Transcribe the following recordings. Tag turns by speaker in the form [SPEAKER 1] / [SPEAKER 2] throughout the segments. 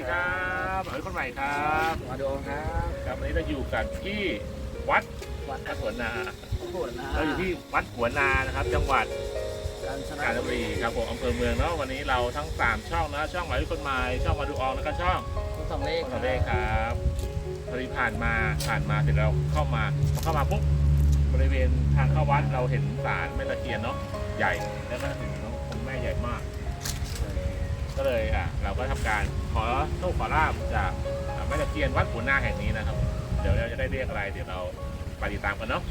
[SPEAKER 1] ดีครับหอยคนใหม่ครับ
[SPEAKER 2] มาดูครับ
[SPEAKER 1] ครับวันนี้เราอยู่กันที่วัด
[SPEAKER 2] วัด
[SPEAKER 1] วัดหัวนา
[SPEAKER 2] โหดนะ
[SPEAKER 1] เราอยู่ที่วัดหัวนานะครับ จังหวัด
[SPEAKER 2] การชนะ
[SPEAKER 1] กาญจนบุรีครับผมอำเภอเมืองเนาะวันนี้เราทั้งสามช่องนะช่องหมายคนใหม่ช่องมาดูอองแล้วก็ช่อง
[SPEAKER 2] ทุกสองเลข
[SPEAKER 1] คนละเลขครับพอดีผ่านมาผ่านมาเสร็จแล้วเข้ามาพอเข้ามาปุ๊บบริเวณทางเข้าวัดเราเห็นศาลแม่ตะเคียนเนาะใหญ่แล้วก็เห็นน้องคุณแม่ใหญ่มาก ก็เลยอะเราก็ทำการขอโชคขอลาบจากอะแม่ตะเคียนวัดหัวหน้าแห่งนี้นะครับ เดี๋ยวเราจะได้เรียกอะไรเดี๋ยวเราไปติดตามกันเนาะ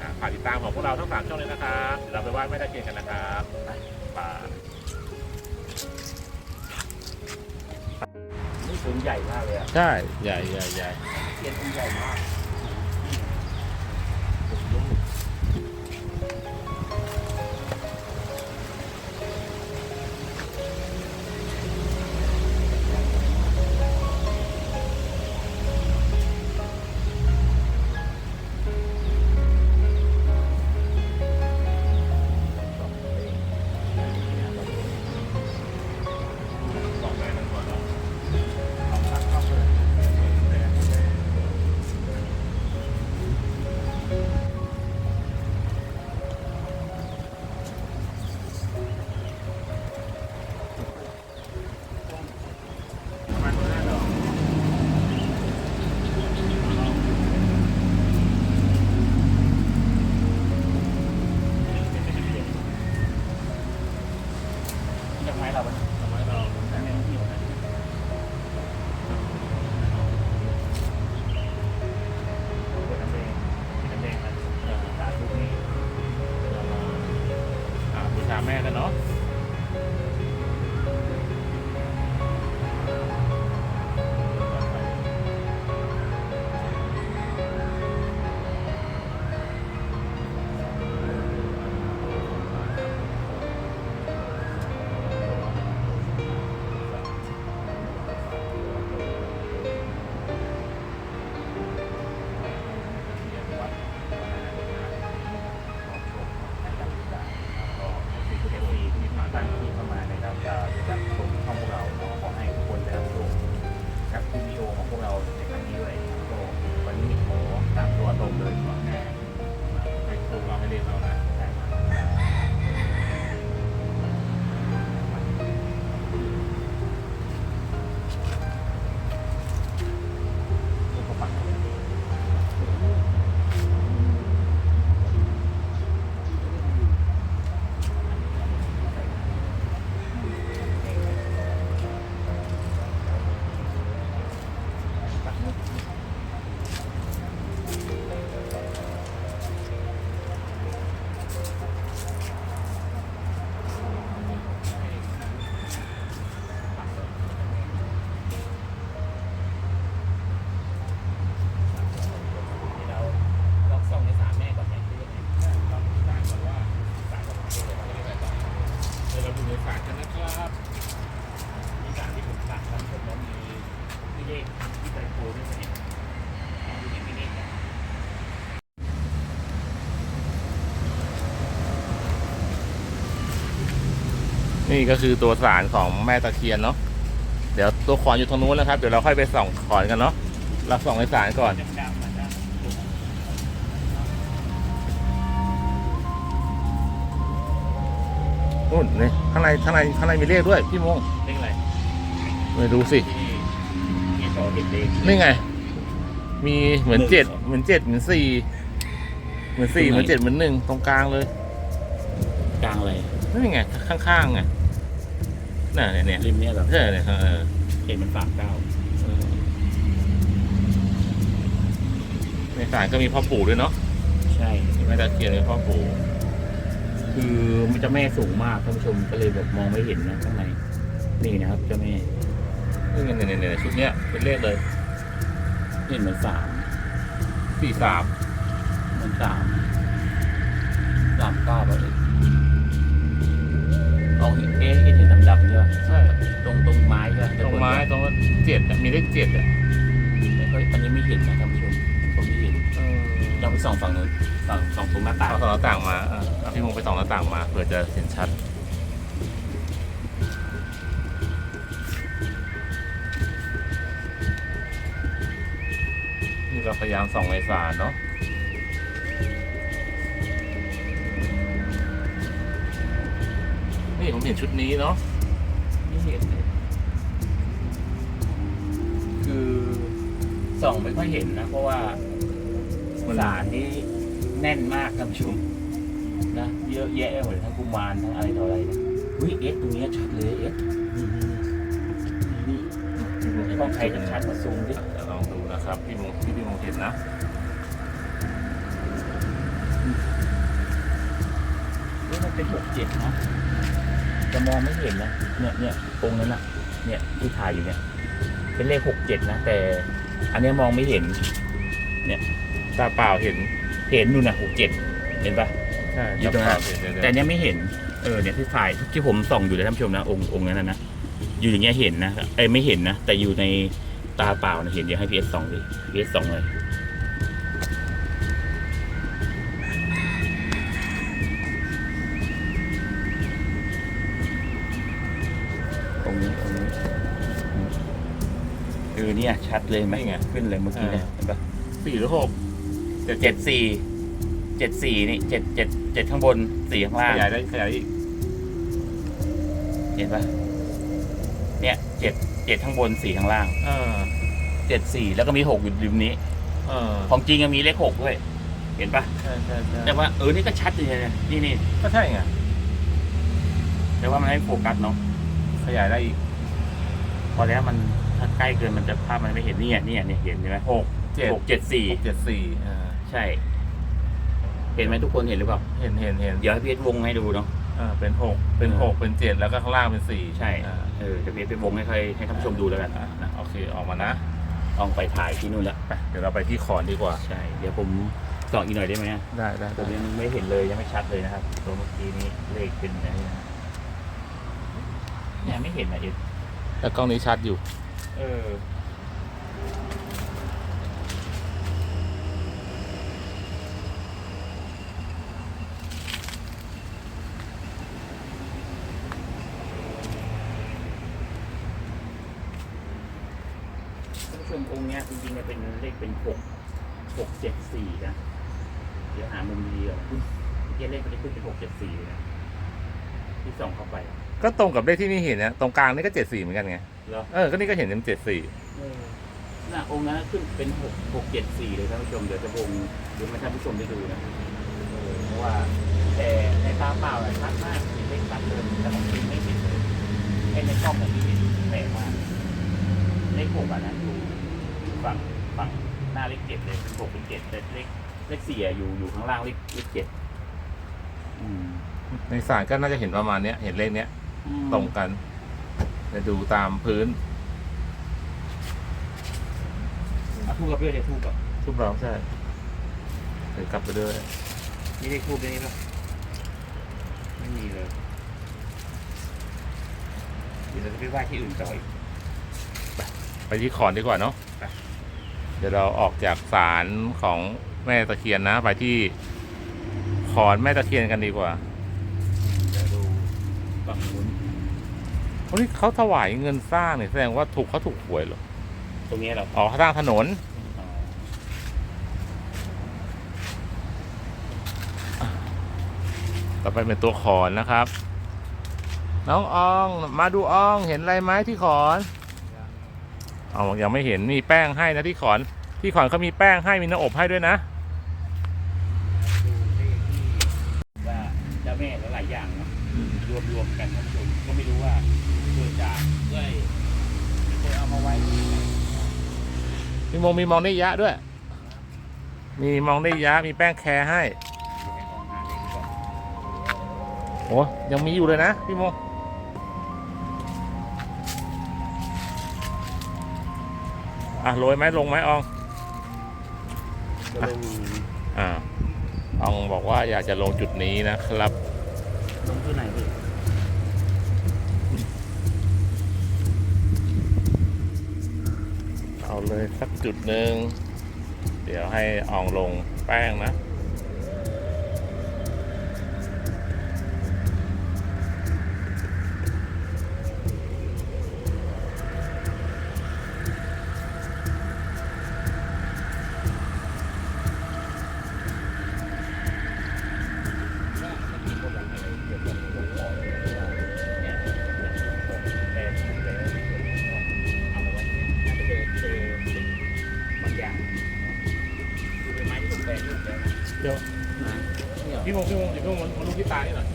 [SPEAKER 1] อะฝากติดตามของพวกเราทั้งสามช่องเลยนะครับเดี๋ยวเราไปไหว้แม่ตะเคียนกันนะครับไปไป
[SPEAKER 2] นี่สูงใหญ่มากเลยอะ
[SPEAKER 1] ใช่ใหญ่ใหญ่ใหญ่
[SPEAKER 2] เทียนใหญ่มาก
[SPEAKER 1] บอก นี่ก็
[SPEAKER 2] คือตัว
[SPEAKER 3] สาร
[SPEAKER 1] ของ
[SPEAKER 3] แม่
[SPEAKER 1] ตะเคียนเนาะเดี๋ยวตัวขอนอยู่ตรงนู้นนะครับ เดี๋ยวเราค่อยไปส่องขอนกันเนาะเราส่องในสารก่อน
[SPEAKER 3] ดำดำมันด
[SPEAKER 1] นู่นนี่ข้างในข้างในข้างในมีเลขด้วยพี่มงำ
[SPEAKER 3] เลขอะไร
[SPEAKER 1] ไม่ดูสิ
[SPEAKER 3] ที่ที่เขาเห็นเลข
[SPEAKER 1] นี่ไง มีเหมือนเจ็ดเหมือนเจ็ดเหมือนสี่เหมือนสี่เหมือนเจ็ดเหมือนหนึ่งตรงกลางเลย
[SPEAKER 3] กลางอะไร
[SPEAKER 1] นี่ไงข้างๆไง น่ะเนี่ยเนี่ย
[SPEAKER 3] ริมเนี่ยเหรอ
[SPEAKER 1] ใช่เนี่ยเออ
[SPEAKER 3] เห็นมันสามเก้า
[SPEAKER 1] ในสารก็มีพ่อปู่ด้วยเนาะ
[SPEAKER 3] ใช่
[SPEAKER 1] แม่ตะเคียนมีพ่อปู่
[SPEAKER 3] คือมันจะแม่สูงมากท่านผู้ชมก็เลยแบบมองไม่เห็นนะข้างในนี่นะครับเจ้าแม่
[SPEAKER 1] นี่เนี่ยเนี่ยเนี่ยชุดเนี้ยเป็นเลขเลย
[SPEAKER 3] เห็นเหมือนสาม
[SPEAKER 1] สี่สาม
[SPEAKER 3] เหมือนสามสามเก้าไปเลย ออกเอ๊ะเห็นเห็นดำๆใช่ป่ะ
[SPEAKER 1] ใช่
[SPEAKER 3] ตรงตรงไม้ใช่ป่ะ
[SPEAKER 1] ตรงไม้ตรงเจ็ดมีเลขเจ็ดอะ
[SPEAKER 3] แต่ก็อันนี้ไม่เห็นนะท่านผู้ชมผมไม่เห็นเราไปส่องฝั่งนู้นฝั่งส่องตรงหน้าต่าง
[SPEAKER 1] เอาส่องหน้าต่างมาพี่มงไปส่องหน้าต่างมาเผื่อจะเห็นชัดนี่เราพยายามส่องไอสารเนาะ นี่ผมเห็นชุดนี้เนาะ
[SPEAKER 3] ไม่เห็นเลยคือส่องไม่ค่อยเห็นนะ เพราะว่าสารนี้แน่นมากท่านผู้ชมนะ เยอะแยะหมดเลยทั้งกุมารทั้งอะไรต่ออะไรนะวิเอสตรงเนี้ยชัดเลยเอสนี่นี่นี่นี่กล้องใครจะชัดมาซูมดิ
[SPEAKER 1] เดี๋ยวลองดูนะครับพี่มงที่พี่มงเห็นนะ
[SPEAKER 3] นี่มันเป็นหกเจ็ดนะ จะมองไม่เห็นนะเนี่ยเนี่ยตรงนั้นน่ะเนี่ยที่ถ่ายอยู่เนี่ยเป็นเลขหกเจ็ดนะแต่ อันเนี้ยมองไม่เห็น
[SPEAKER 1] ตาเปล่าเห็น
[SPEAKER 3] เห็นนู่นน่ะหกเจ็ดเห็นปะ
[SPEAKER 1] ใช่
[SPEAKER 3] อยู่ตรงนั้น
[SPEAKER 1] ตาเปล่าเห็นเดี๋ยว
[SPEAKER 3] แต่อันเนี้ยไม่เห็นเออเนี่ยที่ถ่ายที่ผมส่องอยู่เลยท่านผู้ชมนะองค์องค์นั้นนะนะอยู่อย่างเงี้ยเห็นนะเอ้ยไม่เห็นนะแต่อยู่ในตาเปล่านะเห็นเดี๋ยวให้พีเอสส่องเลยพีเอสส่องเลย เนี่ยชัดเลยไหมไงขึ้นเลยเมื่อกี้เนี่ยเห็นปะ
[SPEAKER 1] สี่หรือหก
[SPEAKER 3] เจ็ดสี่เจ็ดสี่นี่เจ็ดเจ็ดเจ็ดข้างบนสี่ข้าง
[SPEAKER 1] ข
[SPEAKER 3] ล่าง
[SPEAKER 1] ยายได้ขยายอีก
[SPEAKER 3] เห็นปะเนี่ยเจ็ดเจ็ดข้างบนสี่ข้างล่าง
[SPEAKER 1] เออ
[SPEAKER 3] เจ็ดสี่แล้วก็มีหกอยู่ริมนี้
[SPEAKER 1] เออ
[SPEAKER 3] ของจริงอะมีเลขหกด้วย เห็นปะ
[SPEAKER 1] ใช่ใช่ใช่
[SPEAKER 3] แต่ว่าเออนี่ก็ชัดเลยนะนี่นี่
[SPEAKER 1] ก็ใช่ไง
[SPEAKER 3] แต่ว่ามันไม่โฟกัสเนาะ
[SPEAKER 1] ขยายได้อีก
[SPEAKER 3] พอแล้วมัน ถ้าใกล้เกินมันจะภาพมันไม่เห็นเนี่ยเนี่ยเนี่ยเห็นใช่ไหม
[SPEAKER 1] หกเจ็ด
[SPEAKER 3] หกเจ็ดสี่
[SPEAKER 1] หกเจ็ดสี่อ่า
[SPEAKER 3] ใช่ เห็นไหมทุกคนเห็นหรือเปล่า
[SPEAKER 1] เห็นเห็นเห็น
[SPEAKER 3] เดี๋ยวให้พีเอสวงให้ดูเนาะ
[SPEAKER 1] อ่าเป็นหกเป็น
[SPEAKER 3] เออ
[SPEAKER 1] หกเป็นเจ็ดแล้วก็ข้างล่างเป็นสี่
[SPEAKER 3] ใช่
[SPEAKER 1] อ่า
[SPEAKER 3] เออจะพีเอสไปวงให้ใครให้ท่านผู้ชมดูแล้วกัน
[SPEAKER 1] อ่า
[SPEAKER 3] นะ
[SPEAKER 1] โอเคออกมานะ
[SPEAKER 3] ลองไปถ่ายที่นู่นแล้ว
[SPEAKER 1] ไปเดี๋ยวเราไปที่ขอนดีกว่า
[SPEAKER 3] ใช่ เดี๋ยวผมส่องอีกหน่อยได้ไหมอะ
[SPEAKER 1] ได้ได้
[SPEAKER 3] ผมยังไม่เห็นเลยยังไม่ชัดเลยนะครับตัวเมื่อกี้นี้เลขเป็นอะไรนะเนี่ยไม่เห็นนะเอ็ด
[SPEAKER 1] แต่กล้องนี้ชัดอยู่
[SPEAKER 3] เออ ท่านผู้ชมองค์เนี้ยจริงๆเนี่ยเป็นเลขเป็นหกหกเจ็ดสี่นะ เดี๋ยวหามุมดีๆอะคุณเมื่อกี้เลขมันได้ขึ้นเป็นหกเจ็ดสี่เลยนะที่ส่องเข้าไป
[SPEAKER 1] ก็ตรงกับเลขที่นี่เห็นนะตรงกลางนี่ก็เจ็ดสี่เหมือนกันไง
[SPEAKER 3] เหรอ
[SPEAKER 1] เออก็นี่ก็เห็นเป็นเจ็ดสี่
[SPEAKER 3] น่ะองค์นั้นขึ้นเป็นหกหกเจ็ดสี่เลยท่านผู้ชมเดี๋ยวจะวงเดี๋ยวมาท่านผู้ชมได้ดูนะเออเพราะว่าแต่ในตาเปล่าอะชัดมากเห็นเลขชัดเลยแต่ของจริงไม่เห็นเลยไอ้ในกล้องเนี่ยที่เห็นแปลกมากเลขหกอะนะอยู่ฝั่งฝั่งหน้าเลขเจ็ดเลยเป็นหกเป็นเจ็ดแต่เลขเลขสี่อะอยู่อยู่ข้างล่างเลขเลขเจ็ดอืม
[SPEAKER 1] ในสารก็น่าจะเห็นประมาณเนี้ยเห็นเลขเนี้ยตรงกัน เดี๋ยวดูตามพื้น
[SPEAKER 3] อะทูบกับเพื่อนเนี่ยทูบกับ
[SPEAKER 1] ทุบเราใช่เดี๋ยวกลับไปด้วย
[SPEAKER 3] นี่ได้ทูบได้นี่ปะไม่มีเลยเดี๋ยวเราจะไปไหว้ที่อื่นต่ออีก
[SPEAKER 1] ไปที่ขอนดีกว่าเนาะ
[SPEAKER 3] ไป
[SPEAKER 1] เดี๋ยวเราออกจากศาลของแม่ตะเคียนนะ ไปที่ขอนแม่ตะเคียนกันดีกว่า
[SPEAKER 3] เดี๋ยวดูฝั่งนู้น
[SPEAKER 1] เฮ้ยเขาถวายเงินสร้างเนี่ยแสดงว่าถูกเขาถูกหวยเหรอ
[SPEAKER 3] ตรงนี้เหรา
[SPEAKER 1] อ๋อเขาสร้างถนนต่อไปเป็นตัวขอนนะครับ น้องอองมาดูอองเห็นอะไรไหมที่ขอนเอายังไม่เห็นมีแป้งให้นะที่ขอน ที่ขอนเขามีแป้งให้มีน้ำอบให้ด้วยนะ
[SPEAKER 3] ดูเลขที่ว่าเจ้าแม่หลายๆอย่างเนาะรวมรวมๆกันท่านผู้ชมก็ไม่รู้ว่าเกิดจากเอ้ยมีคนเอามาไว้ที่ไหน
[SPEAKER 1] มีมอ งมีมองได้ยะด้วย มีมองได้ยะมีแป้งแคร์ให้
[SPEAKER 3] เดี๋ยวให้ออกงานเลขก่อน
[SPEAKER 1] โอ้ยังมีอยู่เลยนะพี่โมอะโรยไหมลงไหมออง
[SPEAKER 3] ก็เลยมี
[SPEAKER 1] อ่าอองบอกว่าอยากจะลงจุดนี้นะครับ
[SPEAKER 3] ลงที่ไหนพี่
[SPEAKER 1] เลยสักจุดหนึ่ง เดี๋ยวให้อองลงแป้งนะ เป็
[SPEAKER 3] ม้ที่ม้ว
[SPEAKER 1] เดี๋ยวพี่มงพี่พงเดี๋ยวพี่พงมาลูกพี่ตานี่หน่อย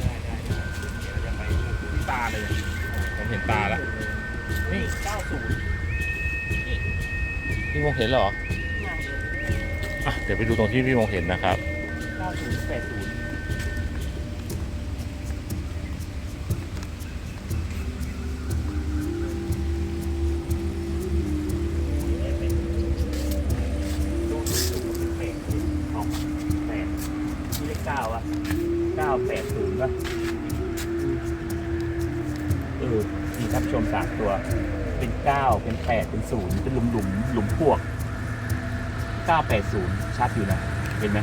[SPEAKER 4] ได้ได้ได้เดี๋ราจะไปดู
[SPEAKER 1] กพี่ตาเลยผมเห็นตาละ
[SPEAKER 4] นี่9ศูนย์
[SPEAKER 1] พี่มองเห็นเหรออะเดี๋ยวไปดูตรงที่พี่มองเห็นนะครับ
[SPEAKER 4] เก้าศูนย์แศูนย์
[SPEAKER 3] ดเป็นศูนย์เป็นหลุมหลุมหลุมพวกเก้าแปดศูนย์ชัดอยู่นะ เห็นไหม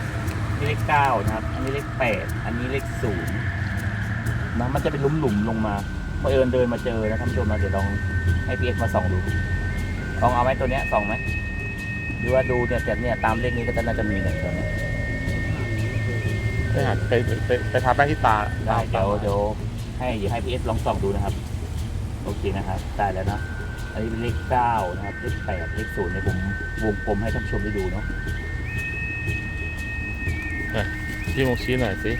[SPEAKER 3] นี่เลขเก้านะครับ อันนี้เลขแปดอันนี้เลขศูนย์นะมันจะเป็นหลุมหลุมๆลงมาพอเอิญเดินมาเจอนะท่านผู้ชมนะเดี๋ยวลองให้พีเอ็กมาส่องดูลองเอาไหมตัวเนี้ยส่องไหมหรือว่าดูเนี่ยแต่เนี่ยตามเลขนี้ก็จะน่าจะมีเนี่ยตัวเนี้ย
[SPEAKER 1] ไปหาไปไปไปทาแป้งที่ตา
[SPEAKER 3] ได้เดี๋ยวเดี๋ยวให้เดี๋ยวให้พีเอสลองส่องดูนะครับ โอเคนะครับได้แล้วนะอั นนี้เป็นเลขเก้านะครับ เลขแปดเลขศูนย์เนี่ยผมวงกลมให้ท่านผู้ชมได้ดูเนาะ
[SPEAKER 1] พี่มงชี้หน่อยสิ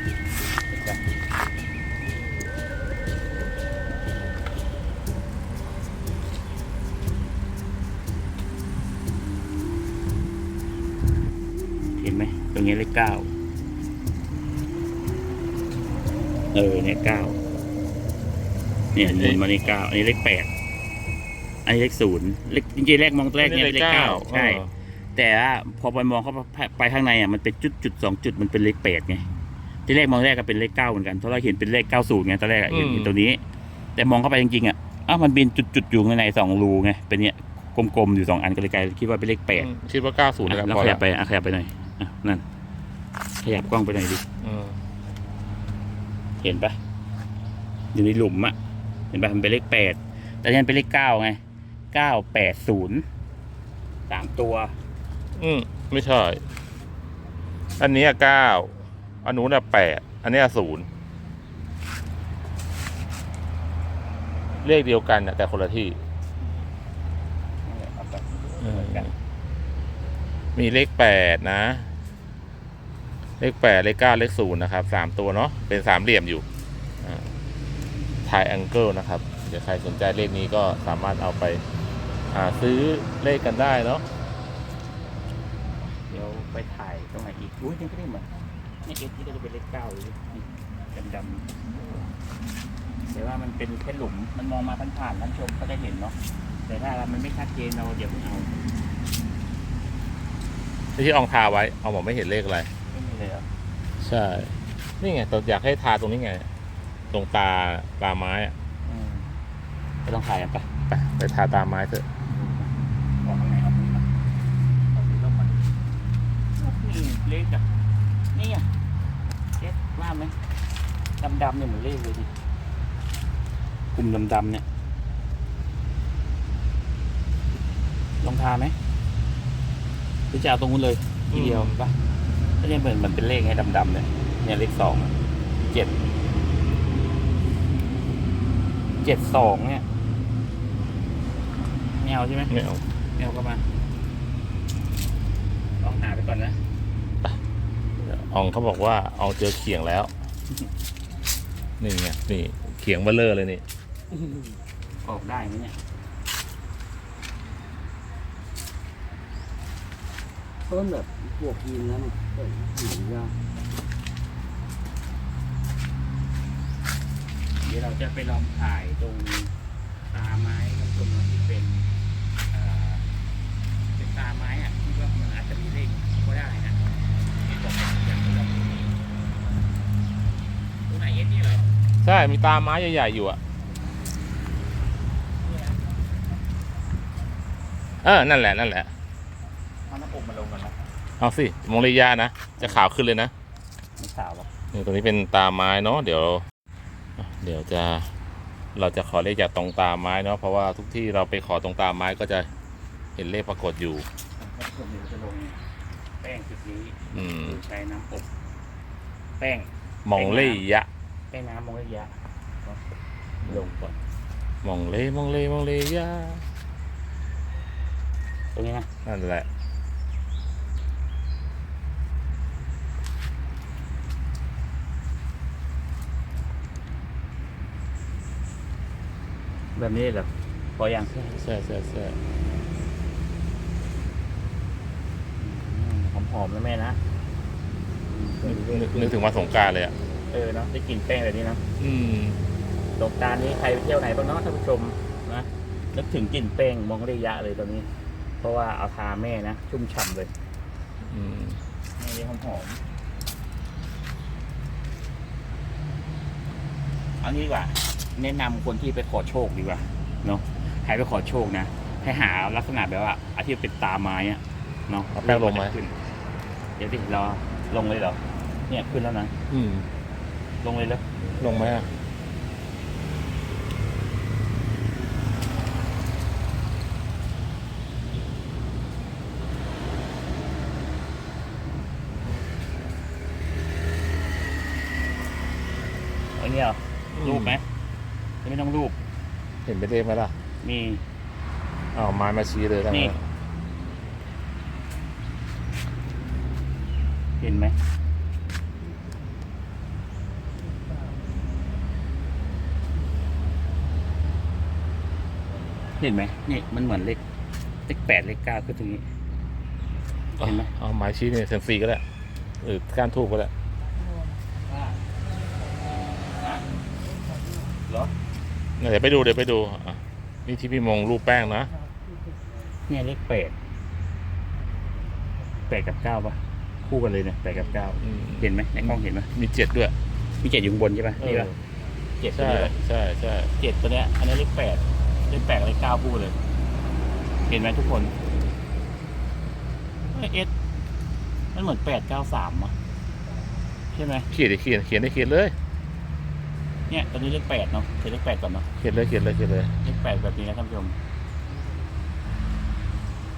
[SPEAKER 3] เห็นไหมตรงนี้เลขเก้าเออเนี่ยเก้าเนี่ยหมุนมาในเก้าอันนี้เลขแปด อันนี้เลขศูนย์เลขจริงๆเลขมองตัวแรกเนี่ยเลขเก้าใช่แต่ว่าพอไปมองเข้าไปไปข้างในอะมันเป็นจุดจุดสองจุดมันเป็นเลขแปดไงที่แรกมองแรกก็เป็นเลขเก้าเหมือนกันเพราะเราเห็นเป็นเลขเก้าศูนย์ไงตอนแรกอะเห็นเห็นตัวนี้ แต่มองเข้าไปจริงๆอะอ้าวมันเป็นจุดจุดๆอยู่ข้างในสองรูไงเป็นเนี่ยกลมๆอยู่สองอันก็เลยกลายคิดว่าเป็นเลขแปด
[SPEAKER 1] คิดว่า90นะครับ
[SPEAKER 3] แล้ว
[SPEAKER 1] พอ
[SPEAKER 3] ข
[SPEAKER 1] แล้
[SPEAKER 3] ยั
[SPEAKER 1] ว
[SPEAKER 3] บไปอะขยับไปหน่อยอะนั่นขยับกล้องไปหน่อยดิ
[SPEAKER 1] อืม
[SPEAKER 3] เห็นปะอยู่ในหลุมอะเห็นปะมันเป็นเลขแปดแต่นี่มันเป็นเลขเก้าไง เก้าแปดศูนย์สามตัว
[SPEAKER 1] อืมไม่ใช่ อันนี้เก้าอันนู้นอะแปดอันนี้ศูนย์เลขเดียวกันน่ะแต่คนละที่
[SPEAKER 3] เอาไป
[SPEAKER 1] มีเลขแปดนะ เลขแปดเลขเก้าเลขศูนย์นะครับสามตัวเนาะเป็นสามเหลี่ยมอยู่ทายแองเกิลนะครับเดี๋ยวใครสนใจเลขนี้ก็สามารถเอาไป อ่าซื้อเลขกันได้เนาะ
[SPEAKER 3] เดี๋ยวไปถ่ายตรงไหนอีกอุ้ยยังไม่ได้เหมือนนี่เอสที่ก็จะเป็นเลขเก้าเลยดำดำแต่ว่ามันเป็นแค่หลุมมันมองมาผ่านๆท่านชมก็ได้เห็นเนาะแต่ถ้ามันไม่ชัดเจนเราเดี๋ยวไม่เอา
[SPEAKER 1] ที่อองทาไว้เอาบอกไม่เห็นเลขอะไร
[SPEAKER 3] ไม่มีเลยเหรอะ
[SPEAKER 1] ใช่ นี่ไงตอนอยากให้ทาตรงนี้ไง ตรงตาตาไม้อะ
[SPEAKER 3] ก็ต้องถ่ายอะไป
[SPEAKER 1] ไปไปทาตาไม้เถอะ
[SPEAKER 3] ออกข้างในเอาตรงนี้มาเอาตรงนี้ลงมานี่ เลขอะนี่อะเอ๊ะว่าไหมดำๆเนี่ยเหมือนเลขเลยดิกลุ่มดำๆเนี่ยลองทาไหมหรือจะเอาตรงนู้นเลยทีเดียวปะก็เนี่ยเหมือนมันเป็นเลขไงดำๆเนี่ยเนี่ยเลขสองอะเจ็ดเจ็ดสองเนี่ยไม่เอาใช่ไหม
[SPEAKER 1] ไม่เอา
[SPEAKER 3] ไม่เอาก็มาลองหาไปก่อนนะ
[SPEAKER 1] อองเขาบอกว่าเอาเจอเขียงแล้ว นี่ไงนี่เขียงเบลเลอร์เลยนี่
[SPEAKER 3] ออกได้ไหมเนี่ย
[SPEAKER 2] ต้นแบบพวกยีนนั้วเนน่ะเออหายาก
[SPEAKER 3] เดี๋ยวเราจะไปลองถ่ายตรงตาไม้ตรงนั้นที่เป็นเอ่อเป็นตาไม้อะที่ว่ามันอาจจะมีเลขก็ได้นะ ตรงนี้ตรงไหนเอ็นนี่เหรอ
[SPEAKER 1] ใช่ มีตาไม้ใหญ่ๆอยู่อะเออ นั่นแหละ นั่นแหละ
[SPEAKER 3] เอาหน้าอกมาลงกันนะ
[SPEAKER 1] เอาสิมองระยะนะ จะขาวขึ้นเลยนะ
[SPEAKER 3] ไม่สาวหรอก
[SPEAKER 1] นี่ตรงนี้เป็นตาไม้เนาะ เดี๋ยว เดี๋ยวจะ เราจะขอเลขจากตรงตาไม้เนาะ เพราะว่าทุกที่เราไปขอตรงตาไม้ก็จะเห็นเลขปรากฏอยู่
[SPEAKER 3] ท่านผู้ชมเดี๋ยวจะลงแป้งจุดนี้ ใช้น้ำอบแป้ง
[SPEAKER 1] มองเลยยะ
[SPEAKER 3] แป้งน้ำมองเลยยะลงก่อน
[SPEAKER 1] มองเลยมองเลยมองเลยยะ
[SPEAKER 3] ตรงนี้นะ
[SPEAKER 1] นั่นแหละ
[SPEAKER 3] แบบนี้เหรอพออย่าง
[SPEAKER 1] ใช่ใช่ใช่
[SPEAKER 3] หอมหอมๆนะแม่นะ
[SPEAKER 1] นึกนึกนึกถึงวันสงกรารเลยอะ
[SPEAKER 3] เออเนาะได้กลินแป้งแบบนี้เนาะ
[SPEAKER 1] อืม
[SPEAKER 3] สงกรารนี้ใครไปเที่ยวไหนบ้างเนาะท่านผู้ชมนะนึกถึงกลิ่นแป้งมองระยะเลยตอนนี้ เพราะว่าเอาทาแม่นะชุ่มฉ่ำเลย
[SPEAKER 1] อืม
[SPEAKER 3] แม่นี่หอมหอมๆเอางี้ดีกว่า แนะนำคนที่ไปขอโชคดีกว่าเนาะใครไปขอโชคนะให้หาลักษณะแบบว่าอาที่เป็นตาไม้อะเนาะ
[SPEAKER 1] เอาแป้งลงไหม
[SPEAKER 3] ขึ้น เดี๋ยวดิรอลงเลยเหรอ เนี่ยขึ้นแล้วนะ
[SPEAKER 1] อืม
[SPEAKER 3] ลงเลยแล้ว
[SPEAKER 1] ลงไหมอะ
[SPEAKER 3] เอาเนี่ยเหรอรูปไหมไม่ต้องรูป
[SPEAKER 1] เห็นเป็นเลขไหมล่ะ
[SPEAKER 3] มี
[SPEAKER 1] เอาไม้มาชี้เลยทั้ง
[SPEAKER 3] นี่
[SPEAKER 1] นั้น
[SPEAKER 3] เห็นไหมเห็นไหมนี่มันเหมือนเลขเลขแปดเลขเก้าขึ้นตรงนี้เห็นไหม
[SPEAKER 1] เอาไม้ชี้เนี่ยเซมซีก็ได้หรือก้านทูบก็ได้
[SPEAKER 3] เหรอ
[SPEAKER 1] เดี๋ยวไปดูเดี๋ยวไปดูอะนี่ที่พี่มงรูปแป้งนะ
[SPEAKER 3] เนี่ยเลขแปดแปดกับเก้าปะ คู่กันเลยเนี่ยแปดกับเก้า
[SPEAKER 1] อืม
[SPEAKER 3] เห็นไหมในกล้องเห็นไหม
[SPEAKER 1] มีเจ็ดด้วย
[SPEAKER 3] มีเจ็ดอยู่ข้างบนใช่ปะนี่ปะเจ็ดตัว
[SPEAKER 1] ใช่
[SPEAKER 3] นี้ปะ
[SPEAKER 1] ใช่ใช่
[SPEAKER 3] เจ็ดตัวเนี้ย อันนี้เลขแปดเลขแปดกับเลขเก้าคู่เลย เห็นไหมทุกคนเอสมันเหมือนแปดเก้าสามอะใช่ไหม
[SPEAKER 1] เขียนดิเขียนเขียนได้เขียนเลย
[SPEAKER 3] เนี่ยตัวนี้เลขแปดเนาะเขียนเลขแปดก่อนเนาะ
[SPEAKER 1] เขียนเลยเขียนเลยเขียนเลย
[SPEAKER 3] เลขแปดแบบนี้นะท่านผู้ชม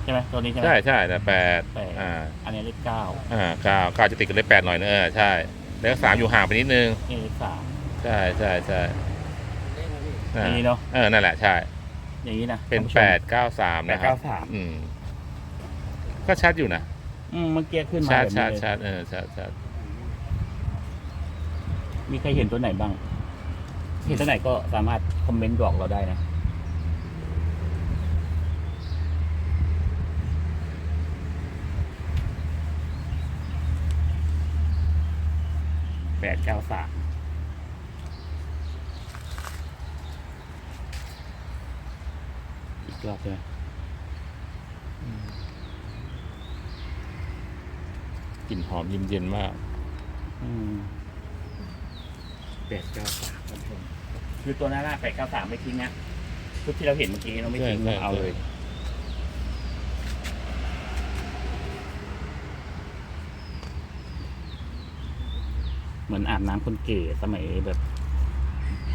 [SPEAKER 3] ใช่ไหมตัวนี้ใช่ไหม
[SPEAKER 1] ใช่ใช่แต่แปด
[SPEAKER 3] แปด
[SPEAKER 1] อ่า
[SPEAKER 3] อันนี้เลขเก้า
[SPEAKER 1] อ่าเก้าเก้าจะติดกับเลขแปดหน่อยนะเออใช่แล้วสามอยู่ห่างไปนิดนึง
[SPEAKER 3] นี่เลขสาม
[SPEAKER 1] ใช่ใช่ใช่
[SPEAKER 3] อ
[SPEAKER 1] อ่า
[SPEAKER 3] ย่างนี้เนาะ
[SPEAKER 1] เออนั่นแหละใช่
[SPEAKER 3] อย่างนี้นะ
[SPEAKER 1] เป็น
[SPEAKER 3] ท่าผู้ชม
[SPEAKER 1] แปดเก้าสาม
[SPEAKER 3] แปด
[SPEAKER 1] นะครับ
[SPEAKER 3] เก้าสาม
[SPEAKER 1] อืม ก็ชัดอยู่นะ
[SPEAKER 3] อืมเมื่อกี้ขึ้นมา
[SPEAKER 1] ชัด
[SPEAKER 3] แบบ
[SPEAKER 1] ชั
[SPEAKER 3] นี้
[SPEAKER 1] ด
[SPEAKER 3] เลย
[SPEAKER 1] ชัดเออชัดชัด
[SPEAKER 3] มีใครเห็นตัวไหนบ้าง เห็นตัวไหนก็สามารถคอมเมนต์บอกเราได้นะ แปดเก้าสามอีกรอบใช่ไหม
[SPEAKER 1] กลิ่นหอมเย็นเย็นๆมาก
[SPEAKER 3] แปดเก้าสามท่านผู้ชมคือตัวหน้าหน้าแปดเก้าสามไม่ทิ้งนะชุดที่เราเห็นเมื่อกี้เราไม่ทิ้ง
[SPEAKER 1] ใช่
[SPEAKER 3] เราเอาเลย เหมือนอาบน้ำคนเก๋สมัยแบบ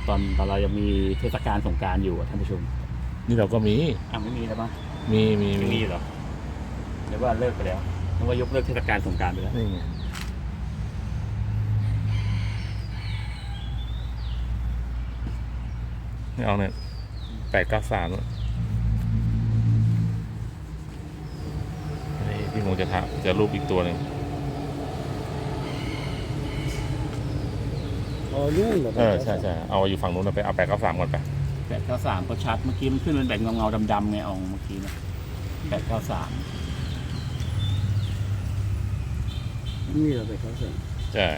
[SPEAKER 3] ตอนตอนเรายังมีเทศกาลสงกรารอยู่อะท่านผู้ชม
[SPEAKER 1] นี่เราก็มี
[SPEAKER 3] อะไม่มีแล้วปะ
[SPEAKER 1] มีมี
[SPEAKER 3] ยังมีอยู่เหรอหรือว่าเลิกไปแล้วนึกว่ายกเลิกเทศกาลสงกรารไปแล้ว
[SPEAKER 1] นี่ไงนี่เอาเนี่ยแปดเก้าสามนี่พี่มงจะถามจะรูปอีกตัวหนึ่ง
[SPEAKER 2] อ๋อนู่นเหรอ
[SPEAKER 1] เออใช่ใช่เอาอยู่ฝั่งนู้นนะไปเอาแปดเก้าสามก่อนไป
[SPEAKER 3] แปดเก้าสามก็ชัดเมื่อกี้มันขึ้นเป็นแบบเงาเงาๆดำๆไงอองเมื่อกี้นะแปดเก้าสาม
[SPEAKER 2] นี่เหราไปเขาเสร็จ
[SPEAKER 1] ใช่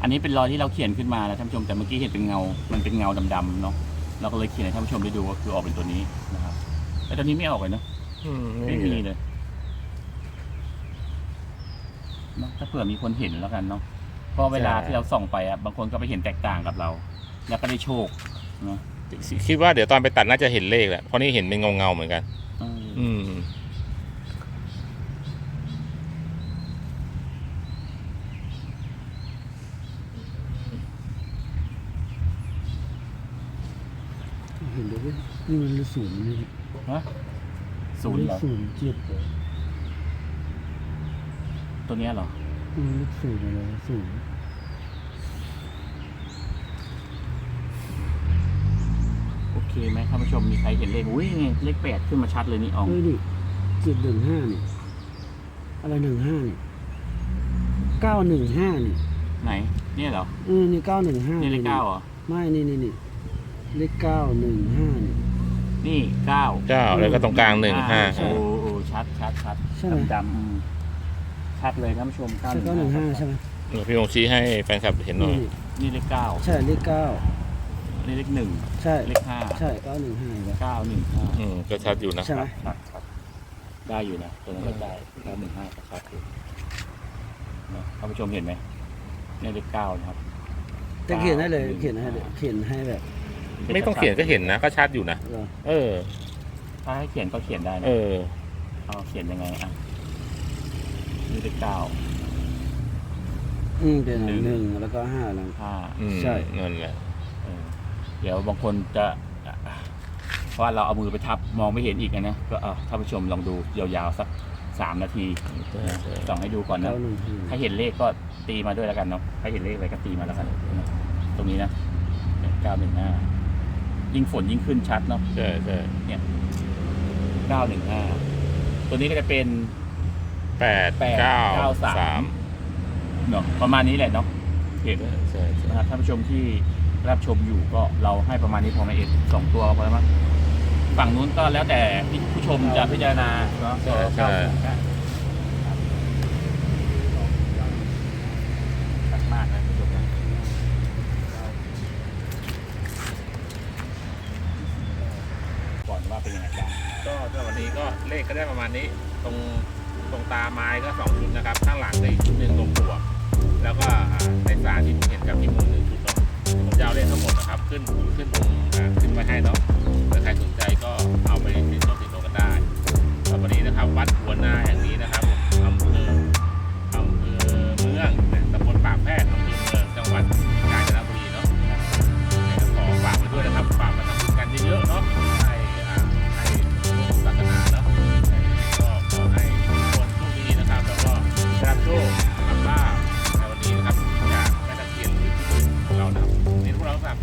[SPEAKER 3] อันนี้เป็นรอยที่เราเขียนขึ้นมานะท่านผู้ชมแต่เมื่อกี้เห็นเป็นเงา มันเป็นเงาดำๆเนาะเราก็เลยเขียนให้ท่านผู้ชมได้ดูว่าคือออกเป็นตัวนี้นะครับแต่ตัวนี้ไม่ออกเลยเนาะ
[SPEAKER 1] อืม
[SPEAKER 3] ไม่
[SPEAKER 1] ไม่
[SPEAKER 3] มี
[SPEAKER 1] มี
[SPEAKER 3] เลย เนอะถ้าเผื่อมีคนเห็นแล้วกันเนาะเพราะเวลาที่เราส่องไปอะบางคนก็ไปเห็นแตกต่างกับเรา แล้วก็ได้โชคเนาะ
[SPEAKER 1] คิดว่าเดี๋ยวตอนไปตัดน่าจะเห็นเลขแหละเพราะนี่เห็นเป็นเงาเงาๆเหมือนกัน
[SPEAKER 3] เออ
[SPEAKER 1] อืม
[SPEAKER 2] เห็นดูว่านี่มันศูนย์นี่
[SPEAKER 3] ฮะศูนย์เหรอ
[SPEAKER 2] ศูนย์เจ็ดเหรอ
[SPEAKER 3] ตัวเนี้ยเหรอ
[SPEAKER 2] อืมเลขศูนย์อะไรวะศูนย์
[SPEAKER 3] โอเคไหมท่านผู้ชมมีใครเห็นเลขอุ้ยนี่เลขแปดขึ้นมาชัดเลยนี่ออง
[SPEAKER 2] เฮ้ยนี่เจ็ดหนึ่งห้านี่อะไรหนึ่งห้านี่เก้าหนึ่งห้านี่
[SPEAKER 3] ไหน เนี่ยเหรอ
[SPEAKER 2] เออนี่เก้าหนึ่งห้า
[SPEAKER 3] นี่เลขเก้าเหรอ
[SPEAKER 2] ไม่นี่นี่นี่เลขเก้าหนึ่งห้านี่
[SPEAKER 3] นี่เก้า
[SPEAKER 1] เก้าแล้วก็ตรงกลางหนึ่งห้า
[SPEAKER 3] โอ้โอ้ชัดชัดชัด
[SPEAKER 2] ใช่ไหม
[SPEAKER 3] ดำๆอืม ชัดเลยท่านผู้ชมเก้า
[SPEAKER 2] ใช่เก้าหนึ่งห้าใช่ไหม
[SPEAKER 1] เดี๋ยวพี่องค์ชี้ให้แฟนคลับเห็นหน่อย
[SPEAKER 2] นี่
[SPEAKER 3] นี่เลขเก้า
[SPEAKER 2] ใช่เลขเก้า
[SPEAKER 3] นี่เลขหนึ่ง
[SPEAKER 2] ใช่
[SPEAKER 3] เลขห้า
[SPEAKER 2] ใช่เก้าหนึ่งห้า
[SPEAKER 3] เก้าหนึ่งห้า
[SPEAKER 1] อืมก็ชัดอยู่นะ
[SPEAKER 2] ใช่ไหม
[SPEAKER 3] ครับครับ ได้อยู่นะตัวนั้นก็ได้เก้าหนึ่งห้าก็ชัดอยู่นะท่านผู้ชมเห็นไหมนี่เลขเก้านะครับ
[SPEAKER 2] แต่เขียนให้เลยเขียนให้เลยเขียนให้แบบ
[SPEAKER 1] ไม่ต้องเขียนก็เห็นนะก็ชัดอยู่นะ
[SPEAKER 2] เออ
[SPEAKER 1] เออ
[SPEAKER 3] ถ้าให้เขียนก็เขียนได้นะ
[SPEAKER 1] เออ
[SPEAKER 3] เอาเขียนยังไงอะ นี่เลขเก้า
[SPEAKER 2] อืมเป็น
[SPEAKER 3] หนึ่ง
[SPEAKER 2] หนึ่งแล้วก็ห้าแล้ว
[SPEAKER 3] ห้า
[SPEAKER 1] อืม
[SPEAKER 2] ใช่
[SPEAKER 1] นั่นแหละ
[SPEAKER 3] เออเดี๋ยวบางคนจะเพราะว่าเราเอามือไปทับมองไม่เห็นอีกอะนะก็เอาท่านผู้ชมลองดูยาวๆสักสามนาที
[SPEAKER 1] ใช่ใช่
[SPEAKER 3] ส่องให้ดูก่อนนะ
[SPEAKER 2] เก้าหนึ่งห้า
[SPEAKER 3] ถ้าเห็นเลขก็ตีมาด้วยแล้วกันเนาะ ถ้าเห็นเลขอะไรก็ตีมาแล้วกันนะตรงนี้นะเก้าหนึ่งห้ายิ่งฝนยิ่งขึ้นชัดเนาะ
[SPEAKER 1] ใช่ใช่
[SPEAKER 3] เก้าหนึ่งห้าตัวนี้ก็จะเป็น
[SPEAKER 1] แปด
[SPEAKER 3] แปด
[SPEAKER 1] เก้า
[SPEAKER 3] เก้าสาม
[SPEAKER 1] สาม
[SPEAKER 3] เนาะประมาณนี้แหละเนาะเห็น
[SPEAKER 1] ใช่ใช่ใช่
[SPEAKER 3] นะครับท่านผู้ชมที่รับชมอยู่ก็เราให้ประมาณนี้พอไหมเอ็ดสองตัวพอแล้วมั้งฝั่งนู้นก็แล้วแต่ที่ผู้ชมจะพิจารณาเนาะ
[SPEAKER 1] ใช่ใช่
[SPEAKER 3] ชัดมากนะผู้ชมนะก่อนว่าเป็นยังไงบ้าง
[SPEAKER 1] ก็สำหรับวันนี้ก็เลขก็ได้ประมาณนี้ ตรง ตรงตาไม้ก็สองชุดนะครับ ข้างหลังก็อีกชุดหนึ่งตรงหัวแล้วก็อ่าในสารที่ผมเห็นกับที่มือหนึ่งชุดเนาะผมจะเอาเลขทั้งหมดนะครับ ขึ้นขึ้นตรงขึ้นไว้ให้เนาะถ้าใครสนใจก็เอาไปติดต่อติดต่อกันได้สำหรับวันนี้นะครับ วัดหัวนาแห่งนี้นะครับอำเภออำเภอเมือง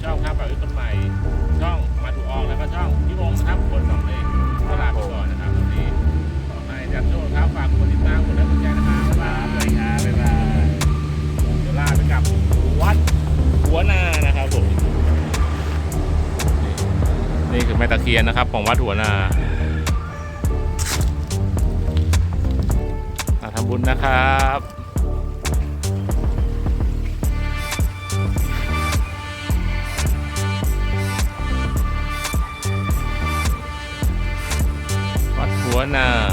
[SPEAKER 1] ช่องครับฝากไว้นใหม่ ช่องมาถูกอองแล้วก็ช่องพี่วงนะครับคนสองเลยก็ลาไปก่อนนะครับวันนี้ขอให้ได้รับโชคครับฝากกดติดตามกดไลค์กดแชร์นะครับบ๊ายบายสวัสดีครับบ๊ายบายเดี๋ยวลาไปกับวัดหัวนานะครับผมนี่คือแม่ตะเคียนนะครับ ของวัดหัวนามาทำบุญนะครับ buena.